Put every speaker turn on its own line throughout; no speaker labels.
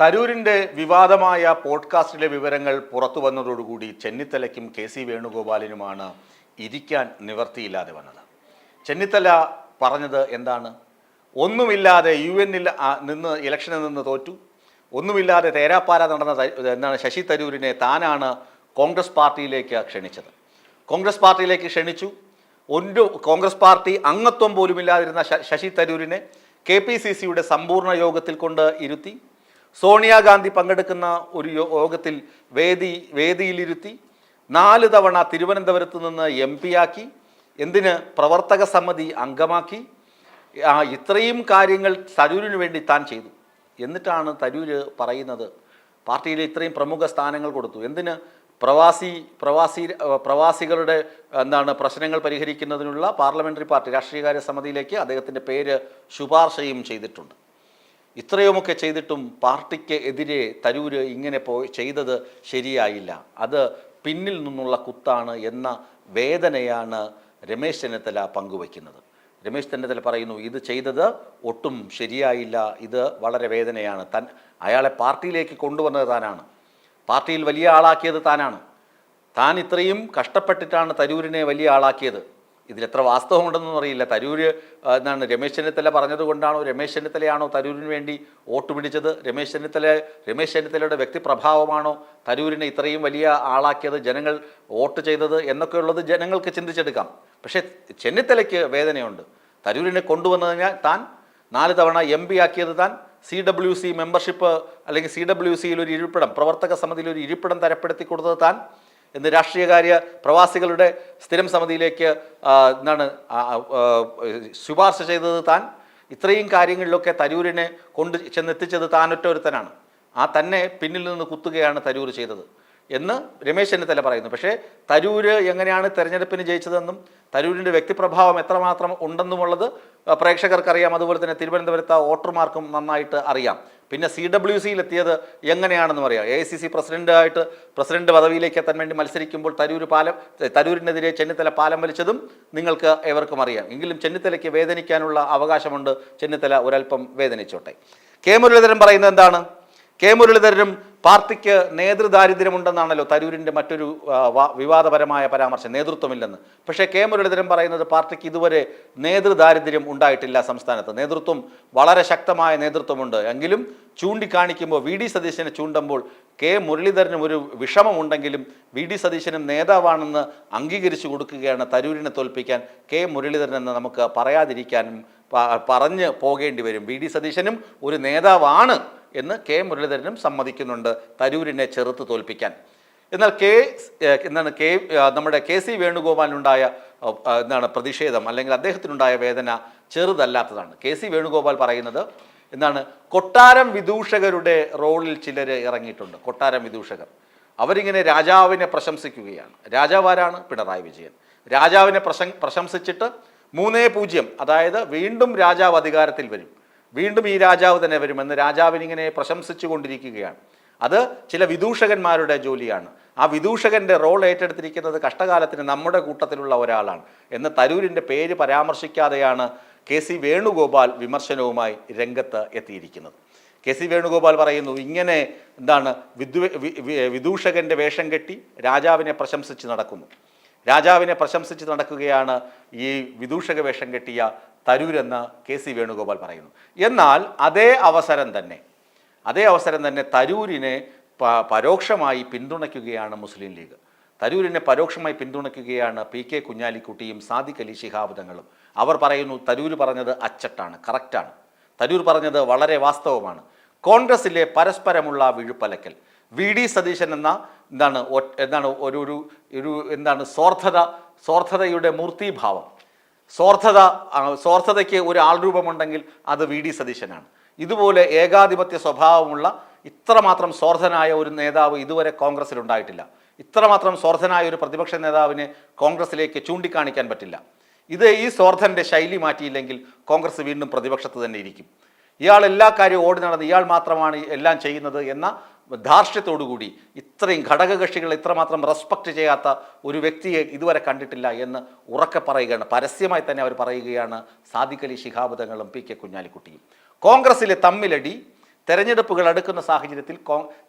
തരൂരിന്റെ വിവാദമായ പോഡ്കാസ്റ്റിലെ വിവരങ്ങൾ പുറത്തു വന്നതോടുകൂടി ചെന്നിത്തലയ്ക്കും കെ സി വേണുഗോപാലിനുമാണ് ഇരിക്കാൻ നിവർത്തിയില്ലാതെ വന്നത്. ചെന്നിത്തല പറഞ്ഞത് എന്താണ്? ഒന്നുമില്ലാതെ യു എന്നിൽ നിന്ന് ഇലക്ഷനിൽ നിന്ന് തോറ്റു. ഒന്നുമില്ലാതെ തേരാപ്പാര നടന്ന എന്താണ് ശശി തരൂരിനെ താനാണ് കോൺഗ്രസ് പാർട്ടിയിലേക്ക് ക്ഷണിച്ചത്. കോൺഗ്രസ് പാർട്ടിയിലേക്ക് ക്ഷണിച്ചു. ഒരു കോൺഗ്രസ് പാർട്ടി അംഗത്വം പോലുമില്ലാതിരുന്ന ശശി തരൂരിനെ കെ പി സി സിയുടെ സമ്പൂർണ യോഗത്തിൽ കൊണ്ട് ഇരുത്തി. സോണിയാഗാന്ധി പങ്കെടുക്കുന്ന ഒരു യോഗത്തിൽ വേദി വേദിയിലിരുത്തി നാല് തവണ തിരുവനന്തപുരത്ത് നിന്ന് എം ആക്കി എന്തിന് പ്രവർത്തക സമിതി അംഗമാക്കി ഇത്രയും കാര്യങ്ങൾ തരൂരിന് വേണ്ടി താൻ ചെയ്തു. എന്നിട്ടാണ് തരൂര് പറയുന്നത് പാർട്ടിയിൽ ഇത്രയും പ്രമുഖ സ്ഥാനങ്ങൾ കൊടുത്തു. എന്തിന് പ്രവാസി പ്രവാസി പ്രവാസികളുടെ എന്താണ് പ്രശ്നങ്ങൾ പരിഹരിക്കുന്നതിനുള്ള പാർലമെന്ററി പാർട്ടി രാഷ്ട്രീയകാര്യ സമിതിയിലേക്ക് അദ്ദേഹത്തിന്റെ പേര് ശുപാർശയും ചെയ്തിട്ടുണ്ട്. ഇത്രയുമൊക്കെ ചെയ്തിട്ടും പാർട്ടിക്ക് എതിരെ തരൂര് ഇങ്ങനെ പോയി ചെയ്തത് ശരിയായില്ല. അത് പിന്നിൽ നിന്നുള്ള കുത്താണ് എന്ന വേദനയാണ് രമേശ് ചെന്നിത്തല പങ്കുവയ്ക്കുന്നത്. രമേശ് ചെന്നിത്തല പറയുന്നു ഇത് ചെയ്തത് ഒട്ടും ശരിയായില്ല. ഇത് വളരെ വേദനയാണ്. തൻ അയാളെ പാർട്ടിയിലേക്ക് കൊണ്ടുവന്നത് താനാണ്. പാർട്ടിയിൽ വലിയ ആളാക്കിയത് താനാണ്. താൻ ഇത്രയും കഷ്ടപ്പെട്ടിട്ടാണ് തരൂരിനെ വലിയ ആളാക്കിയത്. ഇതിലെത്ര വാസ്തവമുണ്ടെന്നൊന്നും അറിയില്ല. തരൂര് എന്നാണ് രമേശ് ചെന്നിത്തല പറഞ്ഞത് കൊണ്ടാണോ രമേശ് ചെന്നിത്തലയാണോ തരൂരിന് വേണ്ടി വോട്ട് പിടിച്ചത്? രമേശ് ചെന്നിത്തല രമേശ് ചെന്നിത്തലയുടെ വ്യക്തിപ്രഭാവമാണോ തരൂരിനെ ഇത്രയും വലിയ ആളാക്കിയത് ജനങ്ങൾ വോട്ട് ചെയ്തത് എന്നൊക്കെയുള്ളത് ജനങ്ങൾക്ക് ചിന്തിച്ചെടുക്കാം. പക്ഷേ ചെന്നിത്തലയ്ക്ക് വേദനയുണ്ട്. തരൂരിനെ കൊണ്ടുവന്നതിനാൽ താൻ നാല് തവണ എം പി ആക്കിയത് താൻ സി ഡബ്ല്യു സി മെമ്പർഷിപ്പ് അല്ലെങ്കിൽ സി ഡബ്ല്യു സിയിൽ ഒരു ഇരിപ്പിടം പ്രവർത്തക സമിതിയിൽ ഒരു ഇരിപ്പിടം തരപ്പെടുത്തി കൊടുത്തത് താൻ എന്ന് രാഷ്ട്രീയകാര്യ പ്രവാസികളുടെ സ്ഥിരം സമിതിയിലേക്ക് എന്താണ് ശുപാർശ ചെയ്തത് താൻ. ഇത്രയും കാര്യങ്ങളിലൊക്കെ തരൂരിനെ കൊണ്ട് ചെന്നെത്തിച്ചത് താനൊറ്റ ഒരുത്തനാണ്. ആ തന്നെ പിന്നിൽ നിന്ന് കുത്തുകയാണ് തരൂർ ചെയ്തത് എന്ന് രമേശ് ചെന്നിത്തല പറയുന്നു. പക്ഷേ തരൂര് എങ്ങനെയാണ് തെരഞ്ഞെടുപ്പിന് ജയിച്ചതെന്നും തരൂരിന്റെ വ്യക്തിപ്രഭാവം എത്രമാത്രം ഉണ്ടെന്നുമുള്ളത് പ്രേക്ഷകർക്കറിയാം. അതുപോലെ തന്നെ തിരുവനന്തപുരത്തെ വോട്ടർമാർക്കും നന്നായിട്ട് അറിയാം. പിന്നെ സി ഡബ്ല്യു സിയിൽ എത്തിയത് എങ്ങനെയാണെന്ന് പറയാം. എ സി സി പ്രസിഡന്റായിട്ട് പ്രസിഡന്റ് പദവിയിലേക്ക് എത്താൻ വേണ്ടി മത്സരിക്കുമ്പോൾ തരൂർ പാലം തരൂരിനെതിരെ ചെന്നിത്തല പാലം വലിച്ചതും നിങ്ങൾക്ക് ഏവർക്കും അറിയാം. എങ്കിലും ചെന്നിത്തലയ്ക്ക് വേദനിക്കാനുള്ള അവകാശമുണ്ട്. ചെന്നിത്തല ഒരല്പം വേദനിച്ചോട്ടെ. കെ മുരളീധരൻ പറയുന്നത് എന്താണ്? കെ മുരളീധരനും പാർട്ടിക്ക് നേതൃദാരിദ്ര്യമുണ്ടെന്നാണല്ലോ തരൂരിന്റെ മറ്റൊരു വിവാദപരമായ പരാമർശം. നേതൃത്വമില്ലെന്ന്. പക്ഷേ കെ മുരളീധരൻ പറയുന്നത് പാർട്ടിക്ക് ഇതുവരെ നേതൃദാരിദ്ര്യം ഉണ്ടായിട്ടില്ല സംസ്ഥാനത്ത്. നേതൃത്വം വളരെ ശക്തമായ നേതൃത്വമുണ്ട്. എങ്കിലും ചൂണ്ടിക്കാണിക്കുമ്പോൾ വി ഡി സതീശനെ ചൂണ്ടുമ്പോൾ കെ മുരളീധരനും ഒരു വിഷമമുണ്ടെങ്കിലും വി ഡി സതീശനും നേതാവാണെന്ന് അംഗീകരിച്ചു കൊടുക്കുകയാണ് തരൂരിനെ തോൽപ്പിക്കാൻ കെ മുരളീധരൻ എന്ന് നമുക്ക് പറയാതിരിക്കാനും പറഞ്ഞ് പോകേണ്ടി വരും. വി ഡി സതീശനും ഒരു നേതാവാണ്. എന്ന് കെ മുരളീധരനും സമ്മതിക്കുന്നുണ്ട് തരൂരിനെ ചെറുത്ത് തോൽപ്പിക്കാൻ. എന്നാൽ കെ എന്താണ് കെ നമ്മുടെ കെ സി വേണുഗോപാലിനുണ്ടായ എന്താണ് പ്രതിഷേധം അല്ലെങ്കിൽ അദ്ദേഹത്തിനുണ്ടായ വേദന ചെറുതല്ലാത്തതാണ്. കെ സി വേണുഗോപാൽ പറയുന്നത് എന്താണ് കൊട്ടാരം വിദൂഷകരുടെ റോളിൽ ചിലർ ഇറങ്ങിയിട്ടുണ്ട്. കൊട്ടാരം വിദൂഷകർ. അവരിങ്ങനെ രാജാവിനെ പ്രശംസിക്കുകയാണ്. രാജാവ് ആരാണ് പിണറായി വിജയൻ. രാജാവിനെ പ്രശം പ്രശംസിച്ചിട്ട് മൂന്നേ പൂജ്യം അതായത് വീണ്ടും രാജാവ് അധികാരത്തിൽ വരും. വീണ്ടും ഈ രാജാവ് തന്നെ വരുമെന്ന് രാജാവിനിങ്ങനെ പ്രശംസിച്ചു കൊണ്ടിരിക്കുകയാണ് അത് ചില വിദൂഷകന്മാരുടെ ജോലിയാണ്. ആ വിദൂഷകന്റെ റോൾ ഏറ്റെടുത്തിരിക്കുന്നത് കഷ്ടകാലത്തിന് നമ്മുടെ കൂട്ടത്തിലുള്ള ഒരാളാണ് എന്ന് തരൂരിന്റെ പേര് പരാമർശിക്കാതെയാണ് കെ സി വേണുഗോപാൽ വിമർശനവുമായി രംഗത്ത് എത്തിയിരിക്കുന്നത്. കെ സി വേണുഗോപാൽ പറയുന്നു ഇങ്ങനെ എന്താണ് വിദ്വ വിദൂഷകന്റെ വേഷം കെട്ടി രാജാവിനെ പ്രശംസിച്ച് നടക്കുന്നു. രാജാവിനെ പ്രശംസിച്ച് നടക്കുകയാണ് ഈ വിദൂഷക വേഷം കെട്ടിയ തരൂരെന്ന് കെ സി വേണുഗോപാൽ പറയുന്നു. എന്നാൽ അതേ അവസരം തന്നെ അതേ അവസരം തന്നെ തരൂരിനെ പരോക്ഷമായി പിന്തുണയ്ക്കുകയാണ് മുസ്ലിം ലീഗ്. തരൂരിനെ പരോക്ഷമായി പിന്തുണയ്ക്കുകയാണ് പി കെ കുഞ്ഞാലിക്കുട്ടിയും സാദിഖ് അലി ശിഹാബുദങ്ങളും. അവർ പറയുന്നു തരൂർ പറഞ്ഞത് അച്ചട്ടാണ് കറക്റ്റാണ്. തരൂർ പറഞ്ഞത് വളരെ വാസ്തവമാണ്. കോൺഗ്രസിലെ പരസ്പരമുള്ള വിഴുപ്പലക്കൽ. വി ഡി സതീശൻ എന്ന എന്താണ് എന്താണ് ഒരു ഒരു ഒരു എന്താണ് സ്വാർത്ഥത സ്വാർത്ഥതയുടെ മൂർത്തിഭാവം. സ്വാർത്ഥത സ്വാർത്ഥതയ്ക്ക് ഒരു ആൾരൂപമുണ്ടെങ്കിൽ അത് വി ഡി സതീശനാണ്. ഇതുപോലെ ഏകാധിപത്യ സ്വഭാവമുള്ള ഇത്രമാത്രം സ്വാർത്ഥനായ ഒരു നേതാവ് ഇതുവരെ കോൺഗ്രസ്സിൽ ഉണ്ടായിട്ടില്ല. ഇത്രമാത്രം സ്വാർത്ഥനായ ഒരു പ്രതിപക്ഷ നേതാവിനെ കോൺഗ്രസ്സിലേക്ക് ചൂണ്ടിക്കാണിക്കാൻ പറ്റില്ല. ഇത് ഈ സ്വാർത്ഥന്റെ ശൈലി മാറ്റിയില്ലെങ്കിൽ കോൺഗ്രസ് വീണ്ടും പ്രതിപക്ഷത്ത് തന്നെ ഇരിക്കും. ഇയാൾ എല്ലാ കാര്യവും ഓടി നടന്ന് ഇയാൾ മാത്രമാണ് എല്ലാം ചെയ്യുന്നത് എന്ന ധാർഷ്ട്യത്തോടുകൂടി ഇത്രയും ഘടകകക്ഷികൾ ഇത്രമാത്രം റെസ്പെക്റ്റ് ചെയ്യാത്ത ഒരു വ്യക്തിയെ ഇതുവരെ കണ്ടിട്ടില്ല എന്ന് ഉറക്കെ പറയുകയാണ്. പരസ്യമായി തന്നെ അവർ പറയുകയാണ് സാദിഖ് അലി ശിഹാബ് തങ്ങളും പി കെ കുഞ്ഞാലിക്കുട്ടിയും. കോൺഗ്രസിലെ തമ്മിലടി തെരഞ്ഞെടുപ്പുകൾ അടുക്കുന്ന സാഹചര്യത്തിൽ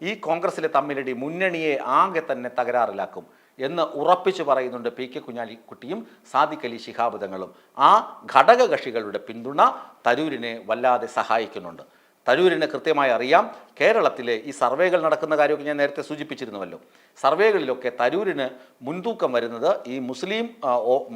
ഈ കോൺഗ്രസിലെ തമ്മിലടി മുന്നണിയെ ആകെ തന്നെ തകരാറിലാക്കും എന്ന് ഉറപ്പിച്ചു പറയുന്നുണ്ട് പി കെ കുഞ്ഞാലിക്കുട്ടിയും സാദിഖ് അലി ശിഹാബ് തങ്ങളും ആ ഘടകകക്ഷികളുടെ പിന്തുണ തരൂരിനെ വല്ലാതെ സഹായിക്കുന്നുണ്ട്. തരൂരിന് കൃത്യമായി അറിയാം. കേരളത്തിലെ ഈ സർവേകൾ നടക്കുന്ന കാര്യമൊക്കെ ഞാൻ നേരത്തെ സൂചിപ്പിച്ചിരുന്നുവല്ലോ. സർവേകളിലൊക്കെ തരൂരിന് മുൻതൂക്കം വരുന്നത് ഈ മുസ്ലിം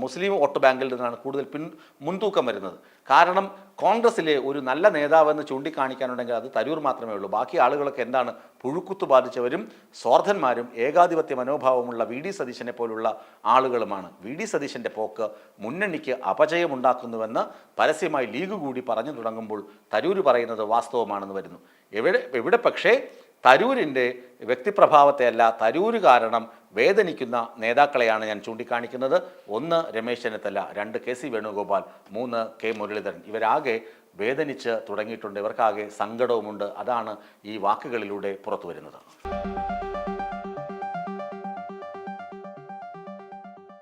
മുസ്ലിം വോട്ട് ബാങ്കിൽ നിന്നാണ് കൂടുതൽ പിൻ മുൻതൂക്കം വരുന്നത്. കാരണം കോൺഗ്രസിലെ ഒരു നല്ല നേതാവെന്ന് ചൂണ്ടിക്കാണിക്കാനുണ്ടെങ്കിൽ അത് തരൂർ മാത്രമേ ഉള്ളൂ. ബാക്കി ആളുകളൊക്കെ എന്താണ് പുഴുക്കുത്തു ബാധിച്ചവരും സ്വാർത്ഥന്മാരും ഏകാധിപത്യ മനോഭാവമുള്ള വി ഡി സതീശനെ പോലുള്ള ആളുകളുമാണ്. വി ഡി സതീശന്റെ പോക്ക് മുന്നണിക്ക് അപജയമുണ്ടാക്കുന്നുവെന്ന് പരസ്യമായി ലീഗ് കൂടി പറഞ്ഞു തുടങ്ങുമ്പോൾ തരൂർ പറയുന്നത് വാസ്തവമാണെന്ന് വരുന്നു. എവിടെ എവിടെ പക്ഷേ തരൂരിന്റെ വ്യക്തിപ്രഭാവത്തെയല്ല തരൂര് കാരണം വേദനിക്കുന്ന നേതാക്കളെയാണ് ഞാൻ ചൂണ്ടിക്കാണിക്കുന്നത്. ഒന്ന് രമേശ് ചെന്നിത്തല രണ്ട് കെ സി വേണുഗോപാൽ മൂന്ന് കെ മുരളീധരൻ. ഇവരാകെ വേദനിച്ച് തുടങ്ങിയിട്ടുണ്ട്. ഇവർക്കാകെ സങ്കടവുമുണ്ട്. അതാണ് ഈ വാക്കുകളിലൂടെ പുറത്തു വരുന്നത്